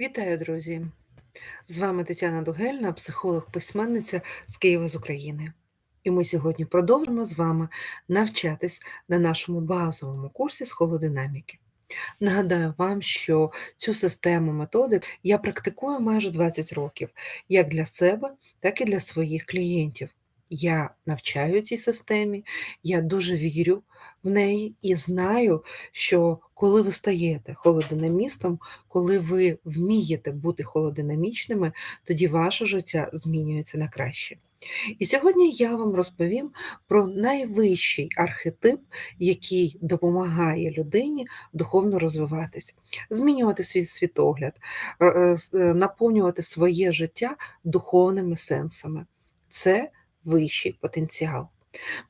Вітаю, друзі! З вами Тетяна Дугельна, психолог-письменниця з Києва з України. І ми сьогодні продовжимо з вами навчатись на нашому базовому курсі з холодинаміки. Нагадаю вам, що цю систему методик я практикую майже 20 років, як для себе, так і для своїх клієнтів. Я навчаю цій системі, я дуже вірю в неї і знаю, що коли ви стаєте холодинамістом, коли ви вмієте бути холодинамічними, тоді ваше життя змінюється на краще. І сьогодні я вам розповім про найвищий архетип, який допомагає людині духовно розвиватись, змінювати свій світогляд, е, е, е, наповнювати своє життя духовними сенсами. Це вищий потенціал.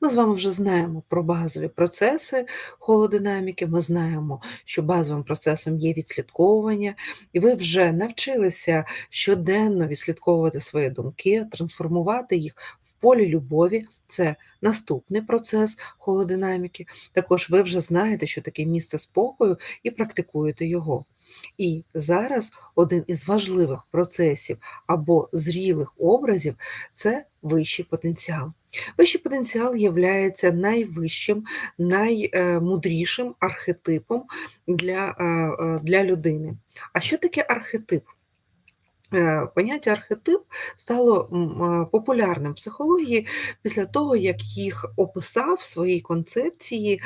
Ми з вами вже знаємо про базові процеси холодинаміки, ми знаємо, що базовим процесом є відслідковування, і ви вже навчилися щоденно відслідковувати свої думки, трансформувати їх в полі любові. Це наступний процес холодинаміки. Також ви вже знаєте, що таке місце спокою, і практикуєте його. І зараз один із важливих процесів або зрілих образів це вищий потенціал. Вищий потенціал є найвищим, наймудрішим архетипом для, е, е, для людини. А що таке архетип? Е, поняття архетип стало популярним в психології після того, як їх описав в своїй концепції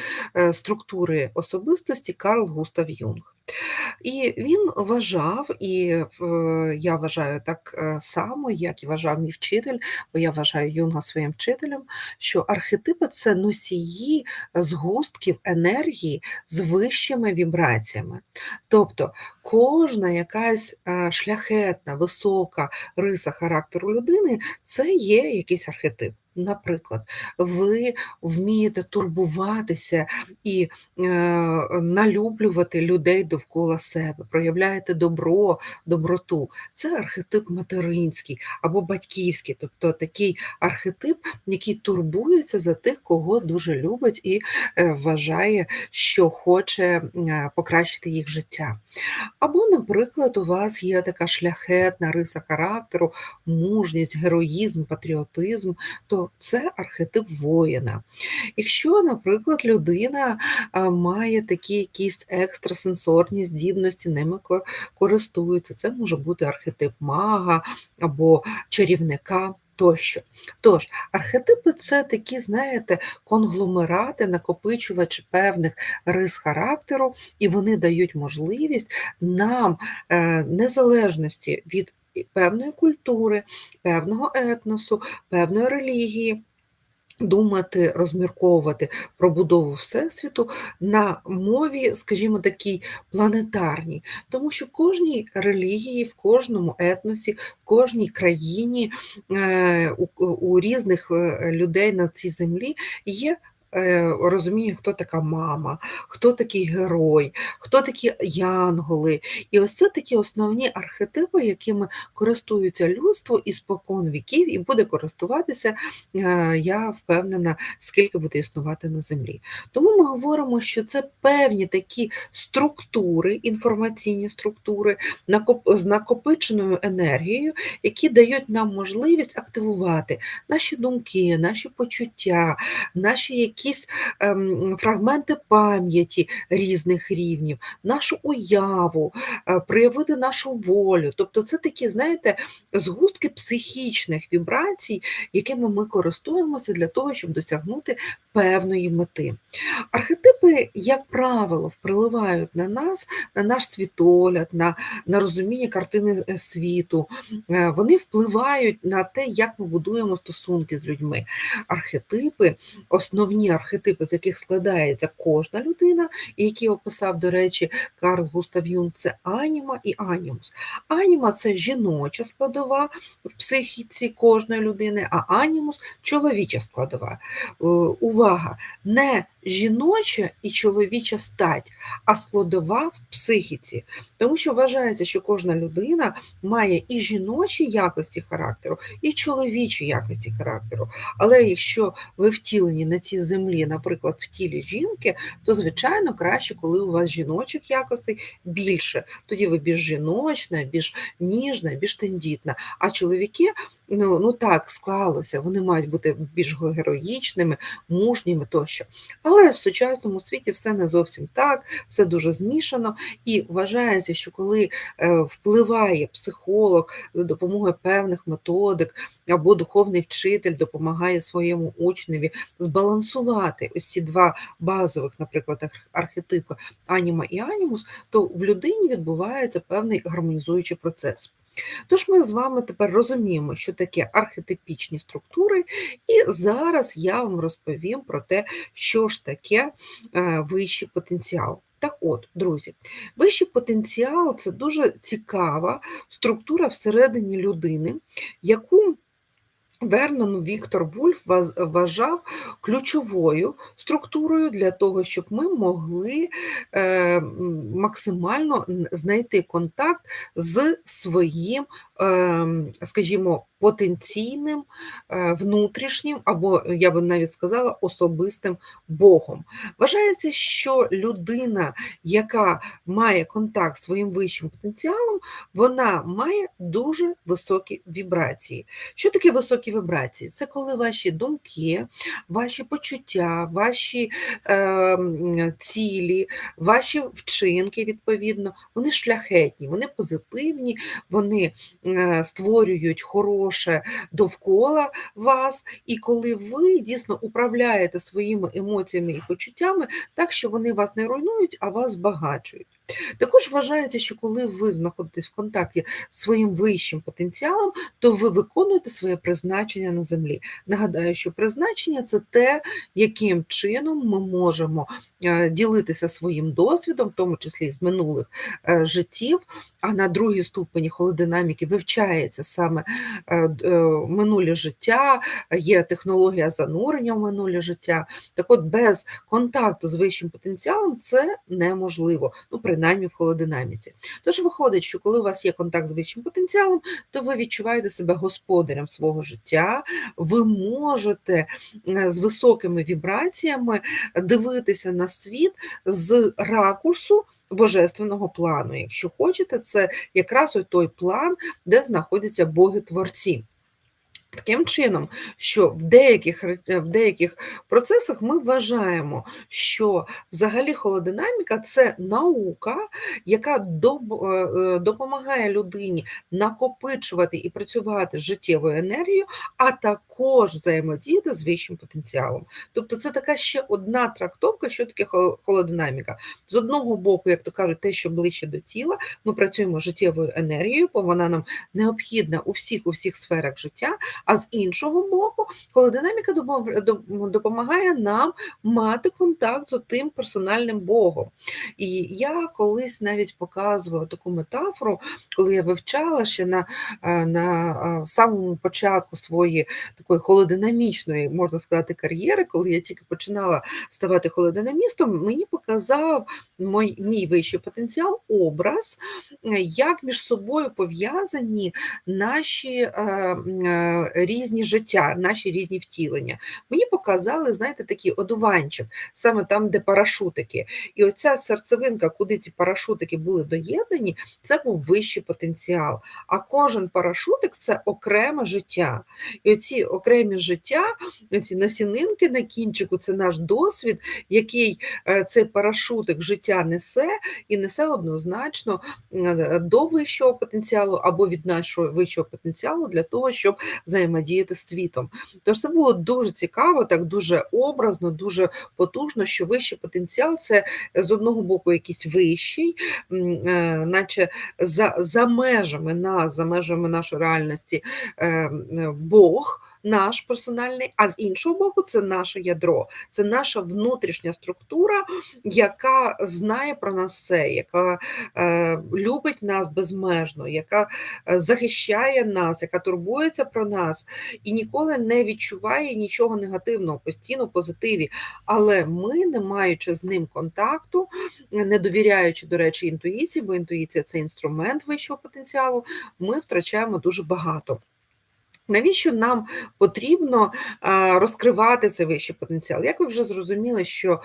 структури особистості Карл Густав Юнг. І він вважав, і я вважаю так е, само, як і вважав мій вчитель, бо я вважаю Юнга своїм вчителем, що архетипи це носії згустків енергії з вищими вібраціями. Тобто кожна якась е, шляхетна, висока риса характеру людини це є якийсь архетип. Наприклад, ви вмієте турбуватися і е, налюблювати людей довкола себе, проявляєте добро, доброту. Це архетип материнський або батьківський, тобто такий архетип, який турбується за тих, кого дуже любить і е, вважає, що хоче е, покращити їх життя. Або, наприклад, у вас є така шляхетна риса характеру, мужність, героїзм, патріотизм. то це архетип воїна. Якщо, наприклад, людина має такі якісь екстрасенсорні здібності, ними користується, це може бути архетип мага або чарівника. Тощо. Тож, архетипи це такі, знаєте, конгломерати, накопичувачі певних рис характеру, і вони дають можливість нам е, незалежності від певної культури, певного етносу, певної релігії. Думати, розмірковувати про будову Всесвіту на мові, скажімо, такій планетарній, тому що в кожній релігії, в кожному етносі, в кожній країні е, у, різних е, людей на цій землі є розуміє, хто така мама, хто такий герой, хто такі янголи. І ось це такі основні архетипи, якими користуються людство і спокон віків, і буде користуватися, е, я впевнена, скільки буде існувати на землі. Тому ми говоримо, що це певні такі структури, інформаційні структури з накопиченою енергією, які дають нам можливість активувати наші думки, наші почуття, наші які якісь ем, фрагменти пам'яті різних рівнів, нашу уяву, е, проявити нашу волю. Тобто це такі, знаєте, згустки психічних вібрацій, якими ми користуємося для того, щоб досягнути певної мети. Архетипи, як правило, впливають на нас, на наш світогляд, на, на розуміння картини е, світу. Е, вони впливають на те, як ми будуємо стосунки з людьми. Архетипи, основні архетипи, з яких складається кожна людина, які описав, до речі, Карл Густав Юн, це аніма і анімус. Аніма це жіноча складова в психіці кожної людини, а анімус чоловіча складова. Е, увага! Не жіноча і чоловіча стать, а складова в психіці. Тому що вважається, що кожна людина має і жіночі якості характеру, і чоловічі якості характеру. Але якщо ви втілені на цій землі, наприклад, в тілі жінки, то звичайно краще, коли у вас жіночих якостей більше. Тоді ви більш жіночна, більш ніжна, більш тендітна. А чоловіки, ну ну так склалося, вони мають бути більш героїчними, мужніми тощо. Але в сучасному світі все не зовсім так, все дуже змішано, і вважається, що коли е, впливає психолог за допомогою певних методик, або духовний вчитель допомагає своєму учневі збалансувати ось ці два базових, наприклад, архетипи аніма і анімус, то в людині відбувається певний гармонізуючий процес. Тож ми з вами тепер розуміємо, що таке архетипічні структури, і зараз я вам розповім про те, що ж таке е, вищий потенціал. Так от, друзі, вищий потенціал це дуже цікава структура всередині людини, яку Вернон Віктор Вульф вважав ключовою структурою для того, щоб ми могли е, максимально знайти контакт з своїм, скажімо, потенційним, е, внутрішнім, або, я би навіть сказала, особистим Богом. Вважається, що людина, яка має контакт з своїм вищим потенціалом, вона має дуже високі вібрації. Що таке високі вібрації? Це коли ваші думки, ваші почуття, ваші е, цілі, ваші вчинки, відповідно, вони шляхетні, вони позитивні, вони е, створюють хороше довкола вас, і коли ви дійсно управляєте своїми емоціями і почуттями, так що вони вас не руйнують, а вас збагачують. Також вважається, що коли ви знаходитесь в контакті з своїм вищим потенціалом, то ви виконуєте своє призначення на землі. Нагадаю, що призначення це те, яким чином ми можемо е, ділитися своїм досвідом, в тому числі з минулих е, життів, а на другій ступені холодинаміки вивчається саме е, минуле життя, є технологія занурення в минуле життя. Так от без контакту з вищим потенціалом це неможливо. Ну, принаймні в холодинаміці. Тож виходить, що коли у вас є контакт з вищим потенціалом, то ви відчуваєте себе господарем свого життя, ви можете е, з високими вібраціями дивитися на світ з ракурсу. Божественного плану. Якщо хочете, це якраз той план, де знаходяться боги-творці. Таким чином, що в деяких в деяких процесах ми вважаємо, що взагалі холодинаміка це наука, яка е, е, допомагає людині накопичувати і працювати життєвою енергією, а також взаємодіяти з вищим потенціалом. Тобто це така ще одна трактовка, що таке холодинаміка. З одного боку, як то кажуть, те, що ближче до тіла, ми працюємо життєвою енергією, бо вона нам необхідна у всіх у всіх сферах життя. А з іншого боку, холодинаміка допомагає нам мати контакт з тим персональним Богом. І я колись навіть показувала таку метафору, коли я вивчала ще на е, на е, самому початку своєї такої холодинамічної, можна сказати, кар'єри, коли я тільки починала ставати холодинамістом, мені показав мій, мій вищий потенціал, образ, е, як між собою пов'язані наші різні життя, наші різні втілення. Мені показали, знаєте, такий одуванчик, саме там, де парашутики. І оця серцевинка, куди ці парашутики були доєднані, це був вищий потенціал. А кожен парашутик це окреме життя. І оці окремі життя, ці насінинки на кінчику це наш досвід, який е, цей парашутик життя несе, і несе однозначно е, до вищого потенціалу або від нашого вищого потенціалу для того, щоб взаємодіяти з світом. Тож це було дуже цікаво, так дуже образно, дуже потужно, що вищий потенціал це з одного боку якийсь вищий, е, наче за, за межами нас, за межами нашої реальності е, Бог наш персональний, а з іншого боку, це наше ядро, це наша внутрішня структура, яка знає про нас все, яка е, любить нас безмежно, яка е, захищає нас, яка турбується про нас і ніколи не відчуває нічого негативного, постійно позитиві. Але ми, не маючи з ним контакту, не довіряючи, до речі, інтуїції, бо інтуїція це інструмент вищого потенціалу, ми втрачаємо дуже багато. Навіщо нам потрібно розкривати цей вищий потенціал? Як ви вже зрозуміли, що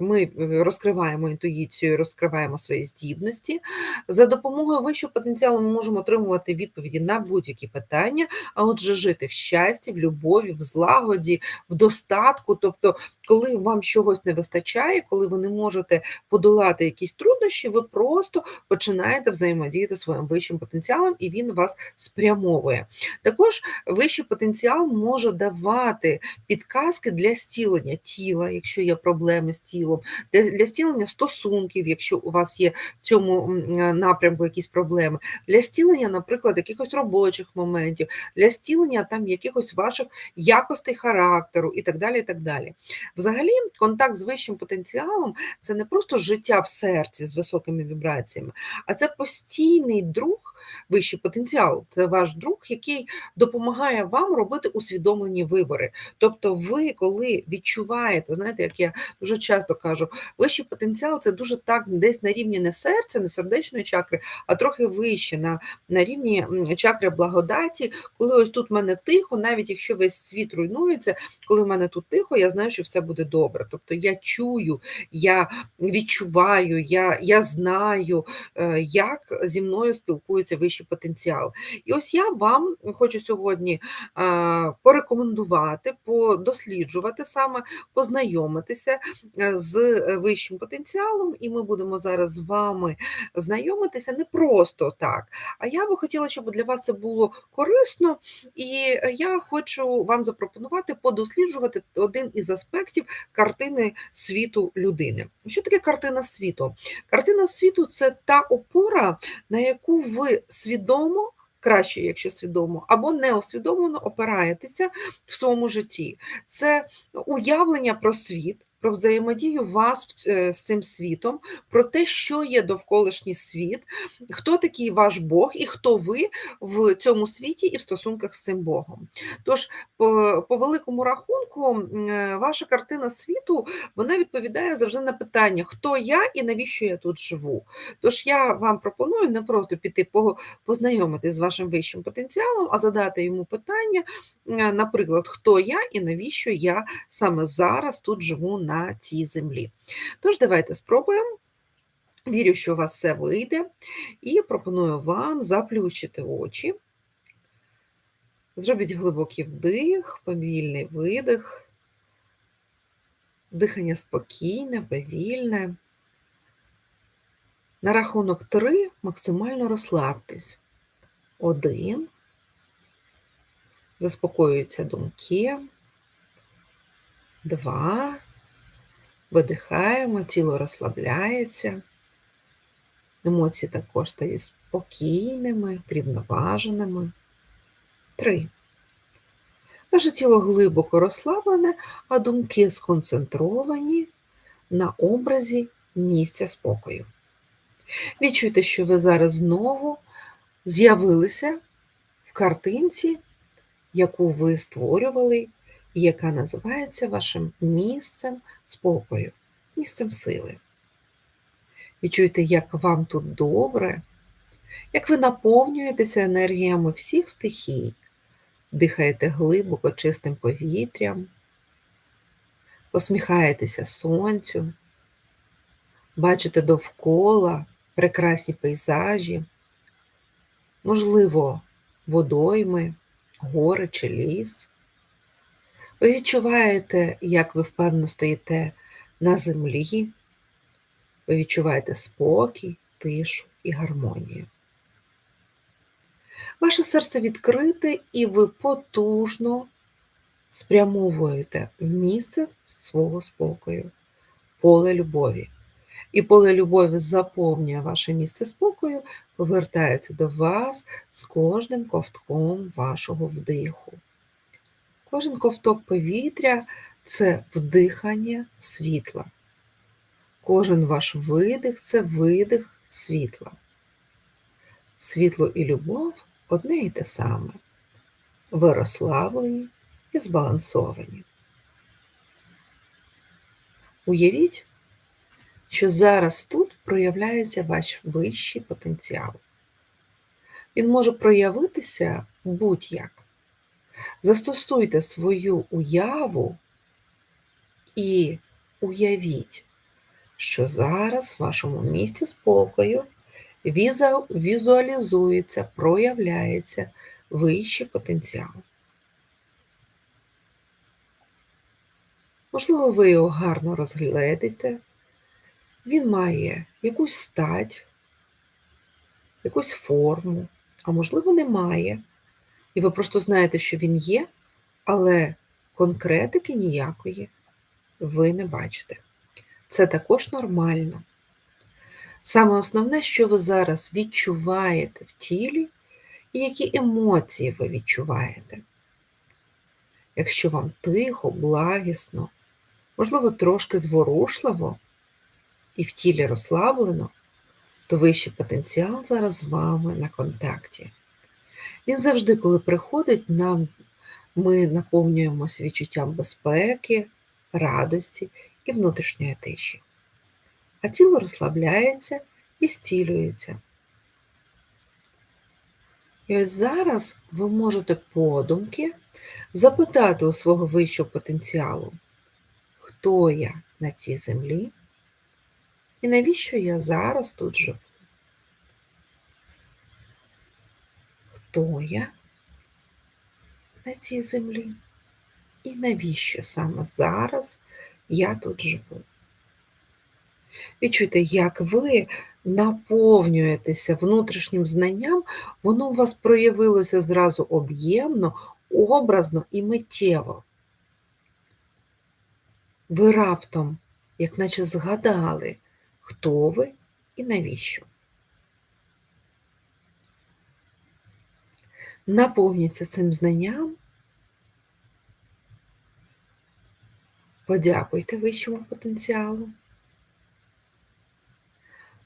ми розкриваємо інтуїцію, розкриваємо свої здібності. За допомогою вищого потенціалу ми можемо отримувати відповіді на будь-які питання, а отже, жити в щасті, в любові, в злагоді, в достатку. Тобто, коли вам чогось не вистачає, коли ви не можете подолати якісь труднощі, ви просто починаєте взаємодіяти своїм вищим потенціалом, і він вас спрямовує. Також також вищий потенціал може давати підказки для стілення тіла, якщо є проблеми з тілом, для стілення стосунків, якщо у вас є в цьому напрямку якісь проблеми, для стілення, наприклад, якихось робочих моментів, для стілення там якихось ваших якостей характеру і так далі. і так далі. Взагалі, контакт з вищим потенціалом це не просто життя в серці з високими вібраціями, а це постійний друг вищий потенціал. Це ваш друг, який допомагає вам робити усвідомлені вибори. Тобто, ви, коли відчуваєте, знаєте, як я дуже часто кажу, вищий потенціал це дуже так десь на рівні не серця, не сердечної чакри, а трохи вище на на рівні чакри благодаті, коли ось тут в мене тихо, навіть якщо весь світ руйнується, коли в мене тут тихо, я знаю, що все буде добре. Тобто я чую, я відчуваю, я, я знаю, е, як зі мною спілкуються вищий потенціал. І ось я вам хочу сьогодні порекомендувати, подосліджувати саме, познайомитися е, з вищим потенціалом, і ми будемо зараз з вами знайомитися не просто так. А я би хотіла, щоб для вас це було корисно, і я хочу вам запропонувати подосліджувати один із аспектів картини світу людини. Що таке картина світу? Картина світу це та опора, на яку ви свідомо, краще, якщо свідомо, або неосвідомлено опираєтеся в своєму житті. Це уявлення про світ про взаємодію вас е, з цим світом, про те, що є довколишній світ, хто такий ваш Бог і хто ви в цьому світі і в стосунках з цим Богом. Тож, по, по великому рахунку, е, ваша картина світу вона відповідає завжди на питання, хто я і навіщо я тут живу. Тож я вам пропоную не просто піти познайомитись з вашим вищим потенціалом, а задати йому питання, е, наприклад, хто я і навіщо я саме зараз тут живу на на цій землі. Тож, давайте спробуємо. Вірю, що у вас все вийде, і пропоную вам заплющити очі. Зробіть глибокий вдих, повільний видих, дихання спокійне, повільне. На рахунок три максимально розслабтесь. Один. Заспокоюються думки. Два. Видихаємо, тіло розслабляється, емоції також стають спокійними, врівноваженими. Три. Ваше тіло глибоко розслаблене, а думки сконцентровані на образі місця спокою. Відчуйте, що ви зараз знову з'явилися в картинці, яку ви створювали яка називається вашим місцем спокою, місцем сили. Відчуйте, як вам тут добре, як ви наповнюєтеся енергіями всіх стихій, дихаєте глибоко чистим повітрям, посміхаєтеся сонцю, бачите довкола прекрасні пейзажі, можливо, водойми, гори чи ліс. Ви відчуваєте, як ви впевнено стоїте на землі, ви відчуваєте спокій, тишу і гармонію. Ваше серце відкрите, і ви потужно спрямовуєте в місце свого спокою, поле любові. І поле любові заповнює ваше місце спокою, повертається до вас з кожним ковтком вашого вдиху. Кожен ковток повітря це вдихання світла. Кожен ваш видих це видих світла. Світло і любов одне і те саме. Ви розслаблені і збалансовані. Уявіть, що зараз тут проявляється ваш вищий потенціал. Він може проявитися будь-як. Застосуйте свою уяву і уявіть, що зараз в вашому місці спокою візуалізується, проявляється вищий потенціал. Можливо, ви його гарно розгледите, він має якусь стать, якусь форму, а можливо, немає. І ви просто знаєте, що він є, але конкретики ніякої ви не бачите. Це також нормально. Саме основне, що ви зараз відчуваєте в тілі, і які емоції ви відчуваєте. Якщо вам тихо, благісно, можливо, трошки зворушливо і в тілі розслаблено, то вищий потенціал зараз з вами на контакті. Він завжди, коли приходить, нам ми наповнюємося відчуттям безпеки, радості і внутрішньої тиші. А тіло розслабляється і зцілюється. І ось зараз ви можете подумки запитати у свого вищого потенціалу, хто я на цій землі і навіщо я зараз тут живу? Хто я на цій землі? І навіщо саме зараз я тут живу? Відчуйте, як ви наповнюєтеся внутрішнім знанням, воно у вас проявилося зразу об'ємно, образно і миттєво. Ви раптом, як наче згадали, хто ви і навіщо. Наповніться цим знанням, подякуйте вищому потенціалу.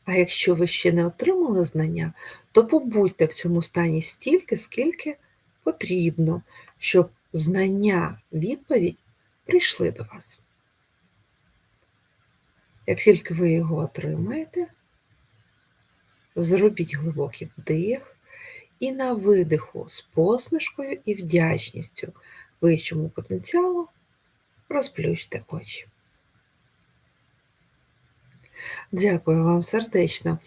А якщо ви ще не отримали знання, то побудьте в цьому стані стільки, скільки потрібно, щоб знання, відповідь прийшли до вас. Як тільки ви його отримаєте, зробіть глибокий вдих і на видиху з посмішкою і вдячністю вищому потенціалу розплющте очі. Дякую вам сердечно.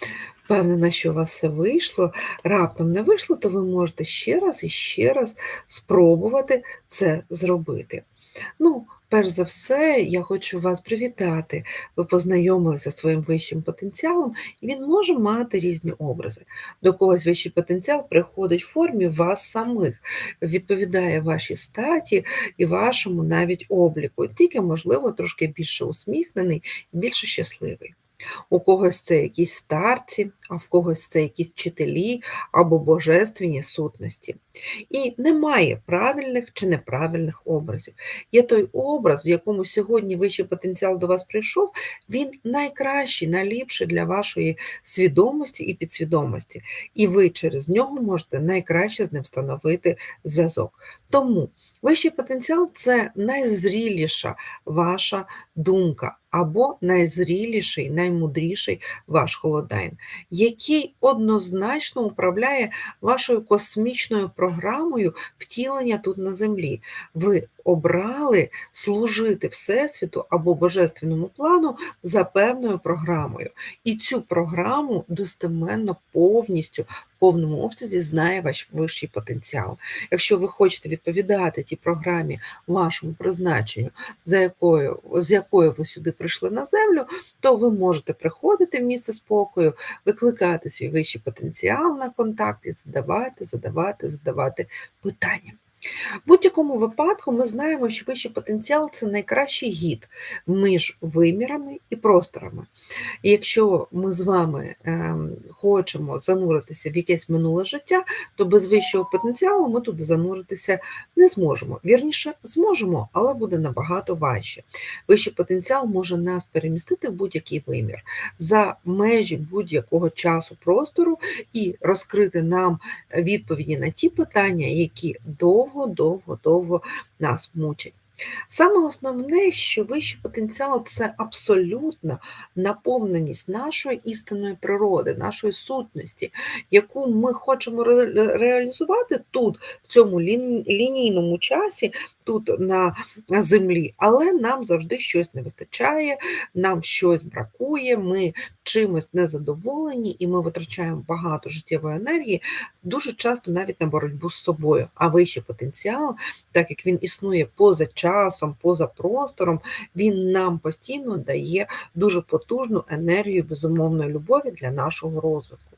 Впевнена, що у вас все вийшло. Раптом не вийшло, то ви можете ще раз і ще раз спробувати це зробити. Ну, перш за все, я хочу вас привітати. Ви познайомилися зі своїм вищим потенціалом, і він може мати різні образи. До когось вищий потенціал приходить в формі вас самих, відповідає вашій статі і вашому навіть обліку. Тільки, можливо, трошки більше усміхнений і більше щасливий. У когось це якісь старці, а в когось це якісь вчителі або божественні сутності. І немає правильних чи неправильних образів. Є той образ, в якому сьогодні вищий потенціал до вас прийшов, він найкращий, найліпший для вашої свідомості і підсвідомості. І ви через нього можете найкраще з ним встановити зв'язок. Тому вищий потенціал це найзріліша ваша думка або найзріліший, наймудріший ваш холодайн, який однозначно управляє вашою космічною програмою втілення тут на землі. Ви обрали служити Всесвіту або Божественному плану за певною програмою. І цю програму достеменно повністю в повному обсязі знає ваш вищий потенціал. Якщо ви хочете відповідати тій програмі, вашому призначенню, за якою, з якою ви сюди прийшли на землю, то ви можете приходити в місце спокою, викликати свій вищий потенціал на контакт і задавати, задавати, задавати питання. В будь-якому випадку ми знаємо, що вищий потенціал це найкращий гід між вимірами і просторами. І якщо ми з вами ем, хочемо зануритися в якесь минуле життя, то без вищого потенціалу ми туди зануритися не зможемо. Вірніше, зможемо, але буде набагато важче. Вищий потенціал може нас перемістити в будь-який вимір за межі будь-якого часу простору і розкрити нам відповіді на ті питання, які довго, довго, довго нас мучать. Саме основне, що вищий потенціал це абсолютна наповненість нашої істинної природи, нашої сутності, яку ми хочемо реалізувати тут, в цьому лінійному часі, тут на землі, але нам завжди щось не вистачає, нам щось бракує, ми чимось незадоволені, і ми витрачаємо багато життєвої енергії, дуже часто навіть на боротьбу з собою. А вищий потенціал, так як він існує поза часом, поза простором, він нам постійно дає дуже потужну енергію безумовної любові для нашого розвитку.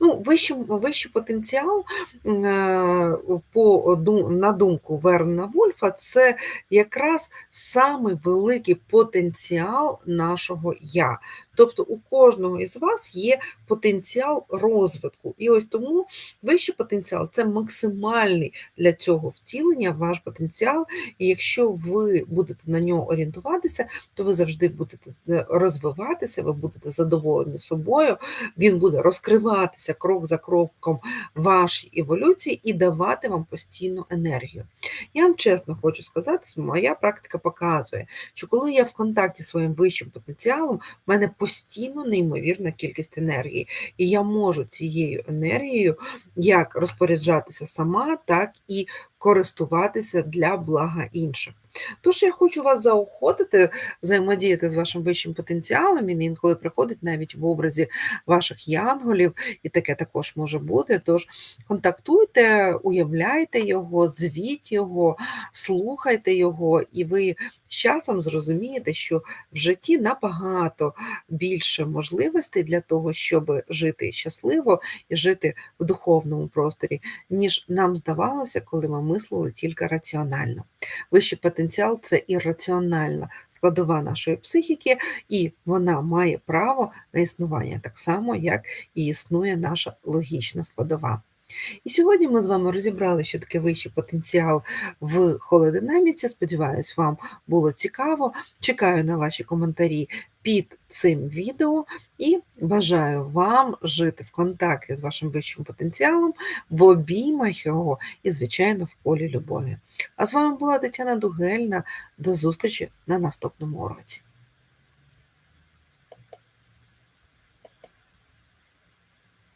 Ну, вищий, вищий потенціал, е, по, на думку Верна Вольфа, це якраз самий великий потенціал нашого я. Тобто у кожного із вас є потенціал розвитку. І ось тому вищий потенціал це максимальний для цього втілення ваш потенціал. І якщо ви будете на нього орієнтуватися, то ви завжди будете е, розвиватися, ви будете задоволені собою, він буде розкриватися крок за кроком вашій еволюції і давати вам постійну енергію. Я вам чесно хочу сказати, моя практика показує, що коли я в контакті зі своїм вищим потенціалом, в мене постійно неймовірна кількість енергії, і я можу цією енергією як розпоряджатися сама, так і користуватися для блага інших. Тож я хочу вас заохотити взаємодіяти з вашим вищим потенціалом. Він інколи приходить навіть в образі ваших янголів, і таке також може бути. Тож контактуйте, уявляйте його, звіть його, слухайте його, і ви з часом зрозумієте, що в житті набагато більше можливостей для того, щоб жити щасливо і жити в духовному просторі, ніж нам здавалося, коли ми мислили тільки раціонально. Вищий потенціал це ірраціональна складова нашої психіки, і вона має право на існування так само, як і існує наша логічна складова. І сьогодні ми з вами розібрали, що таке вищий потенціал в холодинаміці. Сподіваюсь, вам було цікаво. Чекаю на ваші коментарі під цим відео і бажаю вам жити в контакті з вашим вищим потенціалом, в обіймах його і, звичайно, в полі любові. А з вами була Тетяна Дугельна. До зустрічі на наступному уроці.